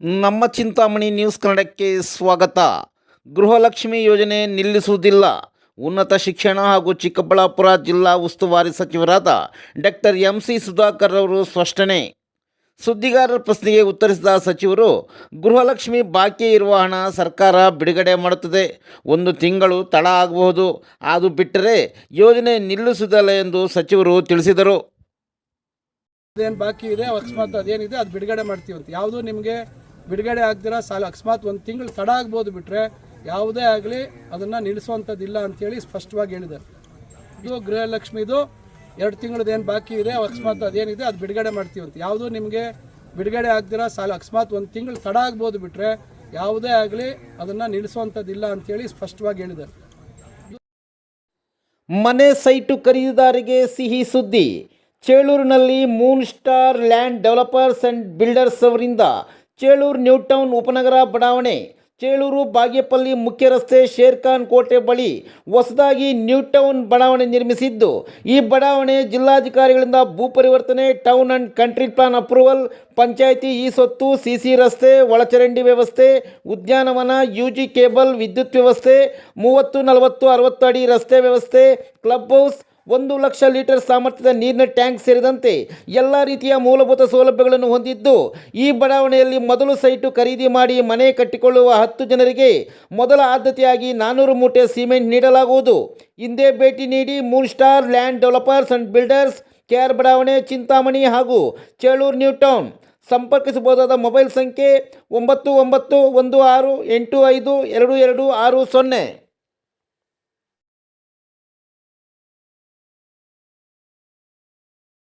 ನಮ್ಮ ಚಿಂತಾಮಣಿ ನ್ಯೂಸ್ ಕನ್ನಡಕ್ಕೆ ಸ್ವಾಗತ. ಗೃಹಲಕ್ಷ್ಮಿ ಯೋಜನೆ ನಿಲ್ಲಿಸುವುದಿಲ್ಲ. ಉನ್ನತ ಶಿಕ್ಷಣ ಹಾಗೂ ಚಿಕ್ಕಬಳ್ಳಾಪುರ ಜಿಲ್ಲಾ ಉಸ್ತುವಾರಿ ಸಚಿವರಾದ ಡಾಕ್ಟರ್ ಎಂ ಸಿ ಸುಧಾಕರ್ ಅವರು ಸ್ಪಷ್ಟನೆ. ಸುದ್ದಿಗಾರರ ಪ್ರಶ್ನೆಗೆ ಉತ್ತರಿಸಿದ ಸಚಿವರು, ಗೃಹಲಕ್ಷ್ಮಿ ಬಾಕಿ ಇರುವ ಹಣ ಸರ್ಕಾರ ಬಿಡುಗಡೆ ಮಾಡುತ್ತದೆ. ಒಂದು ತಿಂಗಳು ತಡ ಆಗಬಹುದು. ಅದು ಬಿಟ್ಟರೆ ಯೋಜನೆ ನಿಲ್ಲಿಸುವುದಿಲ್ಲ ಎಂದು ಸಚಿವರು ತಿಳಿಸಿದರು. ಅದೇನು ಬಾಕಿ ಇದೆ, ಅಕಸ್ಮಾತ್ ಅದೇನಿದೆ, ಅದು ಬಿಡುಗಡೆ ಅಂತ. ಯಾವುದು ನಿಮಗೆ ಬಿಡುಗಡೆ ಆಗ್ದಿರ ಸಾಲ, ಅಕಸ್ಮಾತ್ ಒಂದು ತಿಂಗಳು ತಡ ಆಗ್ಬೋದು ಬಿಟ್ಟರೆ ಯಾವುದೇ ಆಗಲಿ ಅದನ್ನು ನಿಲ್ಲಿಸುವಂಥದ್ದಿಲ್ಲ ಅಂತೇಳಿ ಸ್ಪಷ್ಟವಾಗಿ ಹೇಳಿದೆ ಇದು ಗೃಹಲಕ್ಷ್ಮಿದು ಎರಡು ತಿಂಗಳದ್ದು ಏನು ಬಾಕಿ ಇದೆ ಅಕಸ್ಮಾತ್ ಅದೇನಿದೆ, ಅದು ಬಿಡುಗಡೆ ಅಂತ. ಯಾವುದು ನಿಮಗೆ ಬಿಡುಗಡೆ ಆಗ್ದಿರ ಸಾಲ, ಅಕಸ್ಮಾತ್ ಒಂದು ತಿಂಗಳು ತಡ ಆಗ್ಬೋದು ಬಿಟ್ಟರೆ ಯಾವುದೇ ಆಗಲಿ ಅದನ್ನು ನಿಲ್ಲಿಸುವಂಥದ್ದಿಲ್ಲ ಅಂತೇಳಿ ಸ್ಪಷ್ಟವಾಗಿ ಹೇಳಿದೆ ಮನೆ ಸೈಟು ಖರೀದಿದಾರಿಗೆ ಸಿಹಿ ಸುದ್ದಿ. ಚೇಳೂರಿನಲ್ಲಿ moon star land developers and builders ಅವರಿಂದ ಚೇಳೂರು ನ್ಯೂ ಟೌನ್ ಉಪನಗರ ಬಡಾವಣೆ, ಚೇಳೂರು ಬಾಗೇಪಲ್ಲಿ ಮುಖ್ಯ ರಸ್ತೆ ಶೇರ್ಖಾನ್ ಕೋಟೆ ಬಳಿ ಹೊಸದಾಗಿ ನ್ಯೂ ಟೌನ್ ಬಡಾವಣೆ ನಿರ್ಮಿಸಿದ್ದು. ಈ ಬಡಾವಣೆ ಜಿಲ್ಲಾಧಿಕಾರಿಗಳಿಂದ ಭೂ ಪರಿವರ್ತನೆ town and country plan approval, panchayat ಈ ಸೊತ್ತು ಸಿ ಸಿ ರಸ್ತೆ, ಒಳಚರಂಡಿ ವ್ಯವಸ್ಥೆ, ಉದ್ಯಾನವನ ಯು ಜಿ ಕೇಬಲ್, ವಿದ್ಯುತ್ ವ್ಯವಸ್ಥೆ, ಮೂವತ್ತು ನಲವತ್ತು ಅರವತ್ತು ಅಡಿ ರಸ್ತೆ ವ್ಯವಸ್ಥೆ, ಕ್ಲಬ್ ಹೌಸ್ ಒಂದು ಲಕ್ಷ ಲೀಟರ್ ಸಾಮರ್ಥ್ಯದ ನೀರಿನ ಟ್ಯಾಂಕ್ ಸೇರಿದಂತೆ ಎಲ್ಲ ರೀತಿಯ ಮೂಲಭೂತ ಸೌಲಭ್ಯಗಳನ್ನು ಹೊಂದಿದ್ದು, ಈ ಬಡಾವಣೆಯಲ್ಲಿ ಮೊದಲು ಸೈಟು ಖರೀದಿ ಮಾಡಿ ಮನೆ ಕಟ್ಟಿಕೊಳ್ಳುವ ಹತ್ತು ಜನರಿಗೆ ಮೊದಲ ಆದ್ಯತೆಯಾಗಿ ನಾನ್ನೂರು ಮೂಟೆ ಸಿಮೆಂಟ್ ನೀಡಲಾಗುವುದು. ಹಿಂದೆ ಭೇಟಿ ನೀಡಿ ಮೂರು star land developers and builders K R ಬಡಾವಣೆ ಚಿಂತಾಮಣಿ ಹಾಗೂ ಚೇಳೂರು ನ್ಯೂ ಟೌನ್. ಸಂಪರ್ಕಿಸಬಹುದಾದ ಮೊಬೈಲ್ ಸಂಖ್ಯೆ ಒಂಬತ್ತು ಒಂಬತ್ತು ಒಂದು ಆರು ಎಂಟು ಐದು ಎರಡು ಎರಡು ಆರು ಸೊನ್ನೆ.